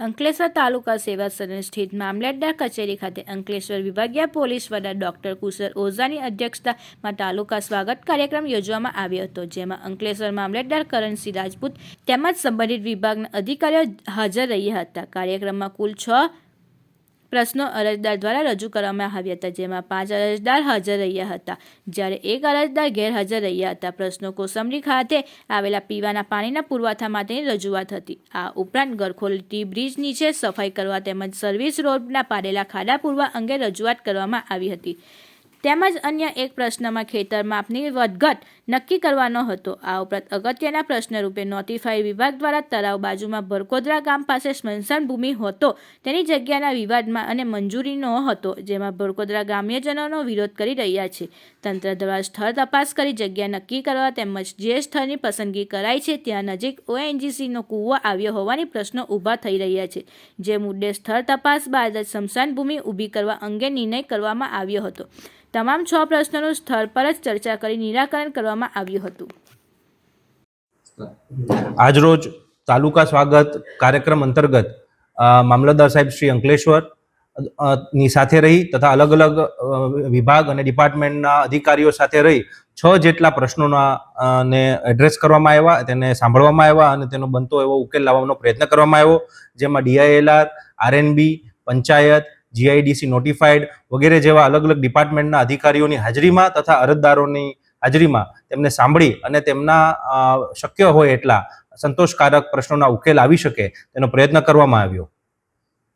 અંકલેશ્વર તાલુકા સેવા સદન સ્થિત મામલતદાર કચેરી ખાતે અંકલેશ્વર વિભાગીય પોલીસ વડા ડોક્ટર કુશર ઓઝાની અધ્યક્ષતામાં તાલુકા સ્વાગત કાર્યક્રમ યોજવામાં આવ્યો હતો, જેમાં અંકલેશ્વર મામલતદાર કરણસિંહ રાજપૂત તેમજ સંબંધિત વિભાગના અધિકારીઓ હાજર રહ્યા હતા. કાર્યક્રમમાં કુલ છ પ્રશ્નો અરજદાર દ્વારા રજૂ કરવામાં આવ્યા હતા, જેમાં પાંચ અરજદાર હાજર રહ્યા હતા. જ્યારે એક અરજદાર ગેરહાજર રહ્યા હતા, પ્રશ્નો કોસંબરી ખાતે આવેલા પીવાના પાણીના પુરવઠા માટેની રજૂઆત હતી. આ ઉપરાંત ગરખોલટી બ્રિજ નીચે સફાઈ કરવા તેમજ સર્વિસ રોડના પાડેલા ખાડા પૂરવા અંગે રજૂઆત કરવામાં આવી હતી. તેમજ અન્ય એક પ્રશ્નમાં ખેતર માપની વધઘટ નક્કી કરવાનો હતો. આ ઉપરાંત અગત્યના પ્રશ્ન રૂપે નોટિફાઈ વિભાગ દ્વારા તળાવ બાજુમાં ભરકોદરા ગામ પાસે સ્મશાન ભૂમિ હતો. તેની જગ્યાના વિવાદમાં અને મંજૂરીનો હતો જેમાં ભરકોદરા ગ્રામ્યજનોનો વિરોધ કરી રહ્યા છે. તંત્ર દ્વારા સ્થળ તપાસ કરી જગ્યા નક્કી કરવા તેમજ જે સ્થળની પસંદગી કરાઈ છે ત્યાં નજીક ઓએનજીસીનો કૂવો આવ્યો હોવાની પ્રશ્નો ઊભા થઈ રહ્યા છે, જે મુદ્દે સ્થળ તપાસ બાદ જ સ્મશાન ભૂમિ ઊભી કરવા અંગે નિર્ણય કરવામાં આવ્યો હતો. તમામ છ પ્રશ્નોનું સ્થળ પર જ ચર્ચા કરી નિરાકરણ કરવામાં આવ્યું હતું. આજરોજ તાલુકા સ્વાગત કાર્યક્રમ અંતર્ગત મામલતદાર સાહેબ શ્રી અંકલેશ્વરની સાથે રહી તથા અલગ અલગ વિભાગ અને ડિપાર્ટમેન્ટના અધિકારીઓ સાથે રહી છ જેટલા પ્રશ્નોના ને એડ્રેસ કરવામાં આવ્યા, તેને સાંભળવામાં આવ્યા અને તેનો બનતો એવો ઉકેલ લાવવાનો પ્રયત્ન કરવામાં આવ્યો, જેમાં DILR, RNB, panchayat GIDC notified વગેરે જેવા અલગ અલગ ડિપાર્ટમેન્ટના અધિકારીઓની હાજરીમાં તથા અરજદારોની હાજરીમાં તેમને સાંભળી અને તેમના શક્ય હોય એટલા સંતોષકારક પ્રશ્નોના ઉકેલ આવી શકે તેનો પ્રયત્ન કરવામાં આવ્યો.